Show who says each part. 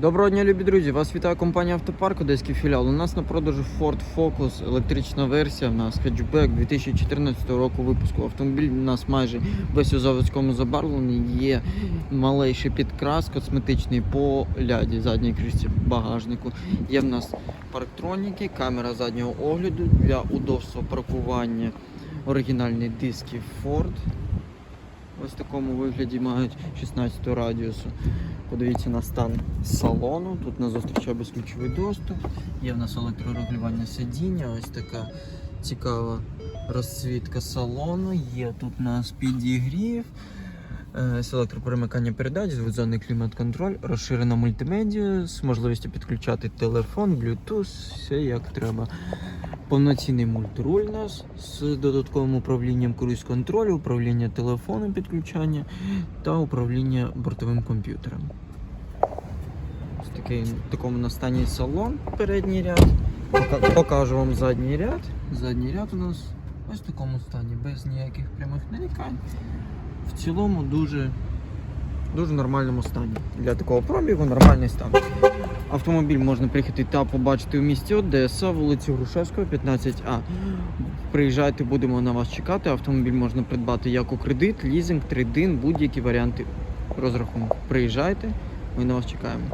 Speaker 1: Доброго дня, любі друзі! Вас вітає компанія Автопарк, Одеський філіал. У нас на продажу Ford Focus, електрична версія. У нас хеджбек 2014 року випуску. Автомобіль у нас майже весь у заводському забарвленні. Є малейший підкрас косметичний по ляді задній кришці багажнику. Є в нас парктроніки, камера заднього огляду для удобства паркування. Оригінальні диски Ford. Ось в такому вигляді мають 16 радіусу. Подивіться на стан салону. Тут нас зустрічає безключовий доступ. Є в нас електрорегулювання сидіння. Ось така цікава розцвітка салону. Є тут у нас підігрів. Е, З електроперемикання передач, звузаний клімат-контроль, розширена мультимедіа з можливістю підключати телефон, Bluetooth, все як треба. Повноцінний мультруль у нас з додатковим управлінням круїз-контролю, управління телефоном підключання та управління бортовим комп'ютером. Такий такому настані салон, передній ряд. Покажу вам задній ряд. Задній ряд у нас ось в такому стані, без ніяких прямих нарікань. В цілому дуже, дуже нормальному стані. Для такого пробігу нормальний стан. Автомобіль можна приїхати та побачити у місті Одеса, вулицю Грушевського, 15А. Приїжджайте, будемо на вас чекати. Автомобіль можна придбати як у кредит, лізинг, трейдин, будь-які варіанти розрахунку. Приїжджайте, ми на вас чекаємо.